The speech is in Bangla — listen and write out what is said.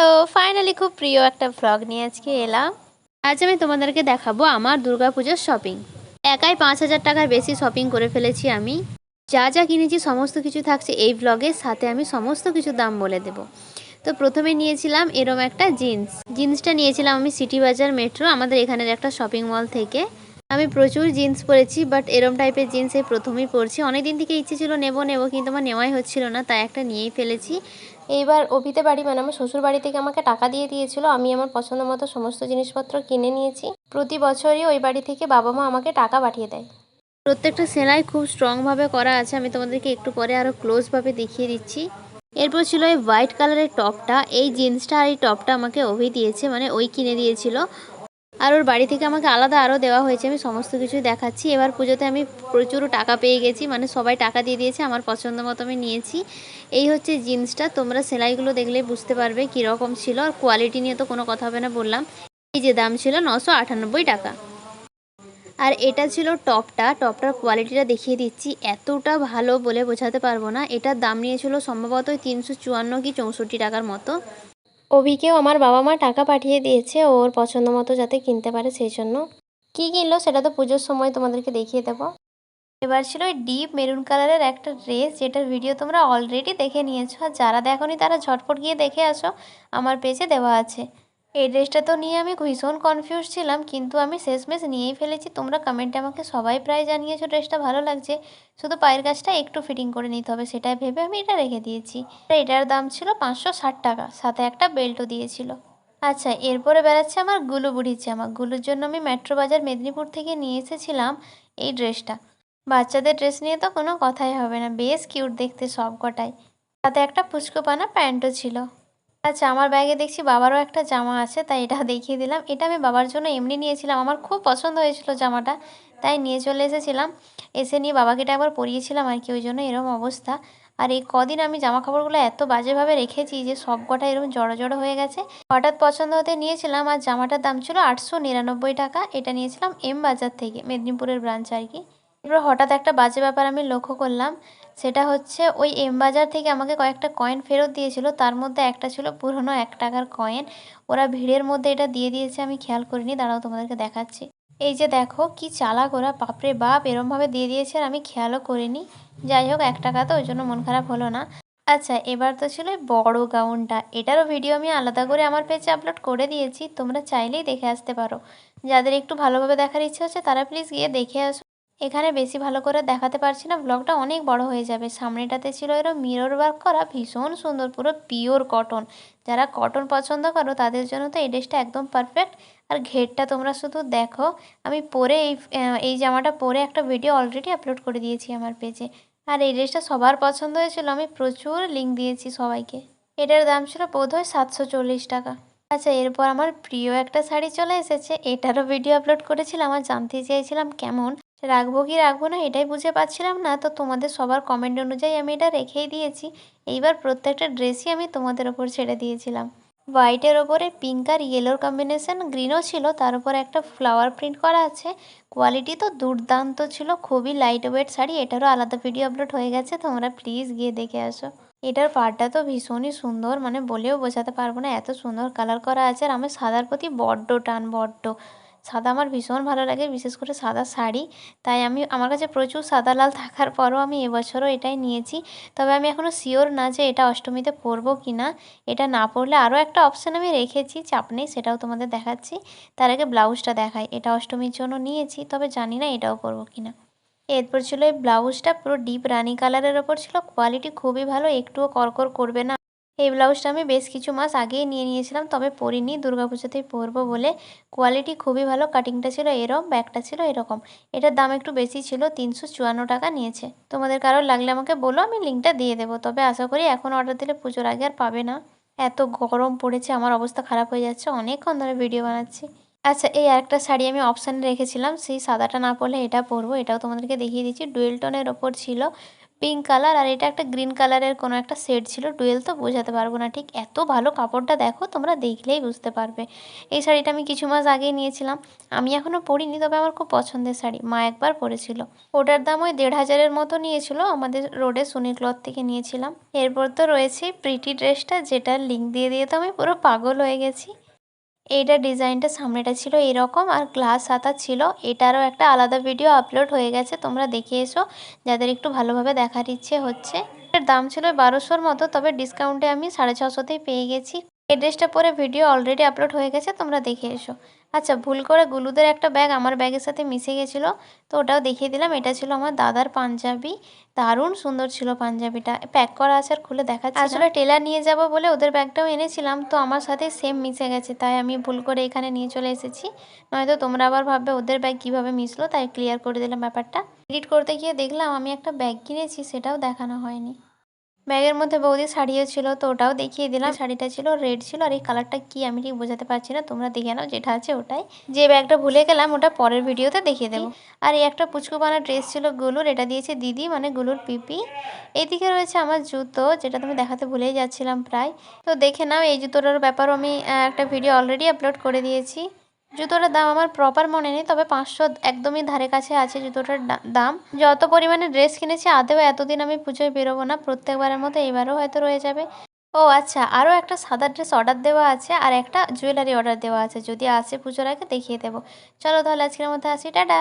হ্যালো ফাইনালি খুব প্রিয় একটা ভ্লগ নিয়ে আজকে এলাম। আজ আমি তোমাদেরকে দেখাবো আমার দুর্গাপুজোর শপিং একাই পাঁচ হাজার টাকার বেশি শপিং করে ফেলেছি আমি। যা যা কিনেছি, সমস্ত কিছু থাকছে এই ভ্লগের সাথে আমি সমস্ত কিছু দাম বলে দেব। তো প্রথমে নিয়েছিলাম এরম একটা জিন্স জিন্সটা নিয়েছিলাম আমি সিটি বাজার মেট্রো আমাদের এখানের একটা শপিং মল থেকে। আমি প্রচুর জিন্স পরেছি বাট এরম টাইপের জিন্স এই প্রথমেই পরছি। অনেক দিন থেকে ইচ্ছে ছিল নেব নেব, কিন্তু আমার নেওয়াই হচ্ছিল না, তাই একটা নিয়েই ফেলেছি। এইবার অভিতে বাড়ি মানে আমার শ্বশুর বাড়ি থেকে আমাকে টাকা দিয়ে দিয়েছিল। আমি আমার পছন্দ মতো সমস্ত জিনিসপত্র কিনে নিয়েছি। প্রতি বছরই ওই বাড়ি থেকে বাবা মা আমাকে টাকা পাঠিয়ে দেয়। প্রত্যেকটা সেলাই খুব স্ট্রংভাবে করা আছে। আমি তোমাদেরকে একটু পরে আরও ক্লোজভাবে দেখিয়ে দিচ্ছি। এরপর ছিল এই হোয়াইট কালারের টপটা। এই জিন্সটা আর এই টপটা আমাকে অভি দিয়েছে মানে ওই কিনে দিয়েছিল। আর ওর বাড়ি থেকে আমাকে আলাদা আরও দেওয়া হয়েছে, আমি সমস্ত কিছুই দেখাচ্ছি। এবার পুজোতে আমি প্রচুর টাকা পেয়ে গেছি মানে সবাই টাকা দিয়ে দিয়েছে, আমার পছন্দ মতো আমি নিয়েছি। এই হচ্ছে জিন্সটা, তোমরা সেলাইগুলো দেখলে বুঝতে পারবে কীরকম ছিল, আর কোয়ালিটি নিয়ে তো কোনো কথা হবে না বললাম। এই যে দাম ছিল নশো আটানব্বই টাকা। আর এটা ছিল টপটা, টপটার কোয়ালিটিটা দেখিয়ে দিচ্ছি, এতটা ভালো বলে বোঝাতে পারব না। এটার দাম নিয়েছিল সম্ভবত তিনশো চুয়ান্ন কি চৌষট্টি টাকার মতো। অভিকেও আমার বাবা মা টাকা পাঠিয়ে দিয়েছে ওর পছন্দ মতো যাতে কিনতে পারে সেই জন্য। কী কিনলো সেটা তো পুজোর সময় তোমাদেরকে দেখিয়ে দেবো। এবার ছিল ওই ডিপ মেরুন কালারের একটা ড্রেস যেটার ভিডিও তোমরা অলরেডি দেখে নিয়েছো। আর যারা দেখনি তারা ঝটপট গিয়ে দেখে আসো। আমার পেজে দেওয়া আছে। এই ড্রেসটা তো নিয়ে আমি ভীষণ কনফিউজ ছিলাম, কিন্তু আমি শেষমেশ নিয়েই ফেলেছি। তোমরা কমেন্টে আমাকে সবাই প্রায় জানিয়েছো ড্রেসটা ভালো লাগছে। শুধু পায়ের কাজটা একটু ফিটিং করে নিতে হবে, সেটাই ভেবে আমি এটা রেখে দিয়েছি। এটার দাম ছিল পাঁচশো ষাট টাকা, সাথে একটা বেল্টও দিয়েছিল। আচ্ছা এরপরে বেড়াচ্ছে আমার গুলু বুড়ির জামা। গুলুর জন্য আমি মেট্রো বাজার মেদিনীপুর থেকে নিয়ে এসেছিলাম এই ড্রেসটা। বাচ্চাদের ড্রেস নিয়ে তো কোনো কথাই হবে না, বেশ কিউট দেখতে সব কটাই সাথে একটা পুচকোপানা প্যান্টও ছিল। আচ্ছা আমার ব্যাগে দেখছি বাবারও একটা জামা আছে, তাই এটা দেখিয়ে দিলাম। এটা আমি বাবার জন্য এমনি নিয়েছিলাম। আমার খুব পছন্দ হয়েছিল জামাটা, তাই নিয়ে চলে এসেছিলাম। এসে নিয়ে বাবাকে এটা একবার পরিয়েছিলাম আর কি, ওই জন্য এরকম অবস্থা। আর এই কদিন আমি জামা কাপড়গুলো এত বাজেভাবে রেখেছি যে সব কটা এরকম জড়ো জড়ো হয়ে গেছে। হঠাৎ পছন্দ হতে নিয়েছিলাম আর জামাটার দাম ছিল আটশো নিরানব্বই টাকা। এটা নিয়েছিলাম এম বাজার থেকে, মেদিনীপুরের ব্রাঞ্চ আর কি। এরপর হঠাৎ একটা বাজে ব্যাপার আমি লক্ষ্য করলাম। সেটা হচ্ছে ওই এম বাজার থেকে আমাকে কয়েকটা কয়েন ফেরত দিয়েছিল। তার মধ্যে একটা ছিল পুরনো এক টাকার কয়েন ওরা ভিড়ের মধ্যে এটা দিয়ে দিয়েছে, আমি খেয়াল করিনি। দাঁড়াও, তোমাদেরকে দেখাচ্ছি। এই যে দেখো, কি চালাক ওরা, বাপরে বাপ, এরমভাবে দিয়ে দিয়েছে আর আমি খেয়ালও করিনি। যাই হোক, এক টাকা তো, ওই জন্য মন খারাপ হলো না। আচ্ছা এবার তো ছিল বড় গাউনটা এটারও ভিডিও আমি আলাদা করে আমার পেজে আপলোড করে দিয়েছি। তোমরা চাইলেই দেখে আসতে পারো। যাদের একটু ভালোভাবে দেখার ইচ্ছে হচ্ছে, তারা প্লিজ গিয়ে দেখে আসো। এখানে বেশি ভালো করে দেখাতে পারছি না ব্লগটা অনেক বড় হয়ে যাবে। সামনেটাতে ছিল এরকম মিরর ওয়ার্ক করা ভীষণ সুন্দর, পুরো পিওর কটন যারা কটন পছন্দ করো, তাদের জন্য তো এই ড্রেসটা একদম পারফেক্ট আর ঘেরটা তোমরা শুধু দেখো, আমি পরে এই এই জামাটা পরে একটা ভিডিও অলরেডি আপলোড করে দিয়েছি আমার পেজে আর এই ড্রেসটা সবার পছন্দ হয়েছিল, আমি প্রচুর লিঙ্ক দিয়েছি সবাইকে। এটার দাম ছিল বোধহয় সাতশো চল্লিশ টাকা। আচ্ছা এরপর আমার প্রিয় একটা শাড়ি চলে এসেছে, এটারও ভিডিও আপলোড করেছিলাম, আর জানতে চেয়েছিলাম কেমন। রাখব কি রাখব না এটাই বুঝে পাচ্ছিলাম না। তো তোমাদের সবার কমেন্ট অনুযায়ী আমি এটা রেখেই দিয়েছি। এইবার প্রত্যেকটা ড্রেসই আমি তোমাদের ওপর ছেড়ে দিয়েছিলাম। হোয়াইটের ওপরে পিঙ্ক আর ইয়েলোর কম্বিনেশন গ্রিনও ছিল, তার উপর একটা ফ্লাওয়ার প্রিন্ট করা আছে। কোয়ালিটি তো দুর্দান্ত ছিল, খুবই লাইট ওয়েট শাড়ি, এটারও আলাদা ভিডিও আপলোড হয়ে গেছে, তোমরা প্লিজ গিয়ে দেখে আসো। এটার পাড়টা তো ভীষণই সুন্দর মানে বলেও বোঝাতে পারব না, এত সুন্দর কালার করা আছে আর আমার সাদার প্রতি বড্ড টান, বড্ড। সাদা আমার ভীষণ ভালো লাগে, বিশেষ করে সাদা শাড়ি। তাই আমি, আমার কাছে প্রচুর সাদা লাল থাকার পরও আমি এবছরও এটাই নিয়েছি। তবে আমি এখনও শিওর না যে এটা অষ্টমীতে পরবো কি না এটা না পরলে আরও একটা অপশান আমি রেখেছি, চাপ নেই, সেটাও তোমাদের দেখাচ্ছি। তার আগে ব্লাউজটা দেখাই, এটা অষ্টমীর জন্য নিয়েছি, তবে জানি না এটাও পরবো কি না এরপর ছিল এই ব্লাউজটা পুরো ডিপ রানি কালারের ওপর ছিল কোয়ালিটি খুবই ভালো, একটুও করকর করবে না। এই ব্লাউজটা আমি বেশ কিছু মাস আগেই নিয়ে নিয়েছিলাম, তবে পরিনি। দুর্গাপুজোতেই পরবো বলে কোয়ালিটি খুবই ভালো কাটিংটা ছিল এরকম ব্যাগটা ছিল এরকম। এটার দাম একটু বেশি ছিল, তিনশো চুয়ান্ন টাকা নিয়েছে। তোমাদের কারোর লাগলে আমাকে বলো, আমি লিঙ্কটা দিয়ে দেবো। তবে আশা করি এখন অর্ডার দিলে পুজোর আগে আর পাবে না। এত গরম পড়েছে, আমার অবস্থা খারাপ হয়ে যাচ্ছে, অনেকক্ষণ ধরে ভিডিও বানাচ্ছি। আচ্ছা এই আরেকটা শাড়ি আমি অপশানে রেখেছিলাম, সেই সাদাটা না পরলে এটা পরবো, এটাও তোমাদেরকে দেখিয়ে দিচ্ছি। ডুয়েল টোনের ওপর ছিল পিঙ্ক কালার আর এটা একটা গ্রিন কালারের কোনো একটা সেট ছিল। ডুয়েল তো বোঝাতে পারব না, ঠিক এত ভালো কাপড়টা দেখো, তোমরা দেখলেই বুঝতে পারবে। এই শাড়িটা আমি কিছু মাস আগেই নিয়েছিলাম। আমি এখনও পরিনি, তবে আমার খুব পছন্দের শাড়ি। মা একবার পরেছিল। ওটার দাম ওই দেড় হাজারের মতো নিয়েছিল, আমাদের রোডে সুনি ক্লথ থেকে নিয়েছিলাম। এরপর তো রয়েছে প্রিটি ড্রেসটা যেটার লিঙ্ক দিয়ে দিয়ে তো আমি পুরো পাগল হয়ে গেছি। এইটা ডিজাইনটা সামনেটা ছিল এরকম আর গ্লাস হাতা ছিল। এটারও একটা আলাদা ভিডিও আপলোড হয়ে গেছে, তোমরা দেখে এসো। যাদের একটু ভালোভাবে দেখার ইচ্ছে হচ্ছে। এর দাম ছিল বারোশোর মতো, তবে ডিসকাউন্টে আমি সাড়ে ছশোতেই পেয়ে গেছি। এই ড্রেসটা পরে ভিডিও অলরেডি আপলোড হয়ে গেছে, তোমরা দেখে এসো। আচ্ছা ভুল করে গুলুদের একটা ব্যাগ আমার ব্যাগের সাথে মিশে গেছিল, তো ওটাও দেখিয়ে দিলাম। এটা ছিল আমার দাদার পাঞ্জাবি, দারুণ সুন্দর ছিল পাঞ্জাবিটা। প্যাক করা আছে আর খুলে দেখাচ্ছি আসলে টেলার নিয়ে যাব বলে ওদের ব্যাগটাও এনেছিলাম, তো আমার সাথে সেম মিশে গেছে, তাই আমি ভুল করে এখানে নিয়ে চলে এসেছি। নয়তো তোমরা আবার ভাববে ওদের ব্যাগ কীভাবে মিশলো, তাই ক্লিয়ার করে দিলাম ব্যাপারটা। এডিট করতে গিয়ে দেখলাম আমি একটা ব্যাগ কিনেছি, সেটাও দেখানো হয়নি। ব্যাগের মধ্যে বৌদি শাড়িও ছিল, তো ওটাও দেখিয়ে দিলাম। শাড়িটা ছিল রেড ছিল, আর এই কালারটা কি আমি ঠিক বোঝাতে পারছি না, তোমরা দেখে নাও, যেটা আছে ওটাই। যে ব্যাগটা ভুলে গেলাম, ওটা পরের ভিডিওতে দেখিয়ে দেবো। আর এই একটা পুচকু বানা ড্রেস ছিল গুলুর, এটা দিয়েছে দিদি মানে গুলুর পিপি। এদিকে রয়েছে আমার জুতো, যেটা তুমি দেখাতে ভুলেই যাচ্ছিলাম প্রায়। তো দেখে নাও, এই জুতোটার ব্যাপারও আমি একটা ভিডিও অলরেডি আপলোড করে দিয়েছি। জুতোটার দাম আমার প্রপার মনে নেই, তবে পাঁচশো একদমই ধারে কাছে আছে জুতোটার দাম। যত পরিমাণে ড্রেস কিনেছি, আদেও এতদিন আমি পুজোয় বেরোবো না, প্রত্যেকবারের মতো এবারও হয়তো রয়ে যাবে। ও আচ্ছা আরও একটা সাদা ড্রেস অর্ডার দেওয়া আছে, আর একটা জুয়েলারি অর্ডার দেওয়া আছে, যদি আসে পুজোর আগে দেখিয়ে দেবো। চলো তাহলে আজকের মধ্যে আসি, টাটা!